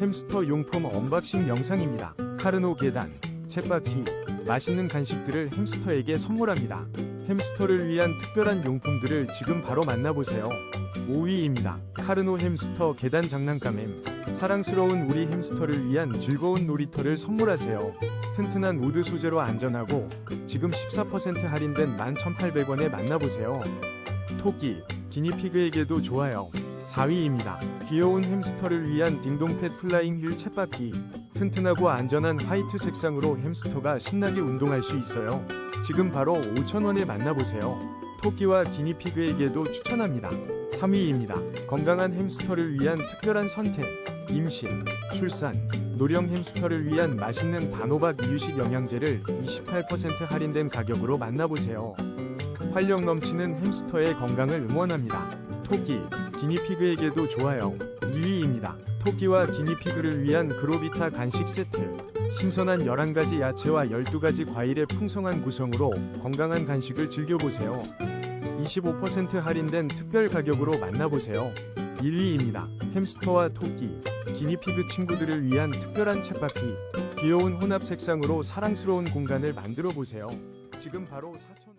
햄스터 용품 언박싱 영상입니다. 카르노 계단, 쳇바퀴, 맛있는 간식들을 햄스터에게 선물합니다. 햄스터를 위한 특별한 용품들을 지금 바로 만나보세요. 5위입니다. 카르노 햄스터 계단 장난감엠. 사랑스러운 우리 햄스터를 위한 즐거운 놀이터를 선물하세요. 튼튼한 우드 소재로 안전하고 지금 14% 할인된 11,800원에 만나보세요. 토끼, 기니피그에게도 좋아요. 4위입니다. 귀여운 햄스터를 위한 딩동펫 플라잉 휠 챗바퀴. 튼튼하고 안전한 화이트 색상으로 햄스터가 신나게 운동할 수 있어요. 지금 바로 5,000원에 만나보세요. 토끼와 기니피그에게도 추천합니다. 3위입니다. 건강한 햄스터를 위한 특별한 선택. 임신, 출산, 노령 햄스터를 위한 맛있는 단호박 이유식 영양제를 28% 할인된 가격으로 만나보세요. 활력 넘치는 햄스터의 건강을 응원합니다. 토끼, 기니피그에게도 좋아요. 2위입니다. 토끼와 기니피그를 위한 그로비타 간식 세트. 신선한 11가지 야채와 12가지 과일의 풍성한 구성으로 건강한 간식을 즐겨보세요. 25% 할인된 특별 가격으로 만나보세요. 1위입니다. 햄스터와 토끼, 기니피그 친구들을 위한 특별한 챗바퀴. 귀여운 혼합 색상으로 사랑스러운 공간을 만들어 보세요. 지금 바로 4천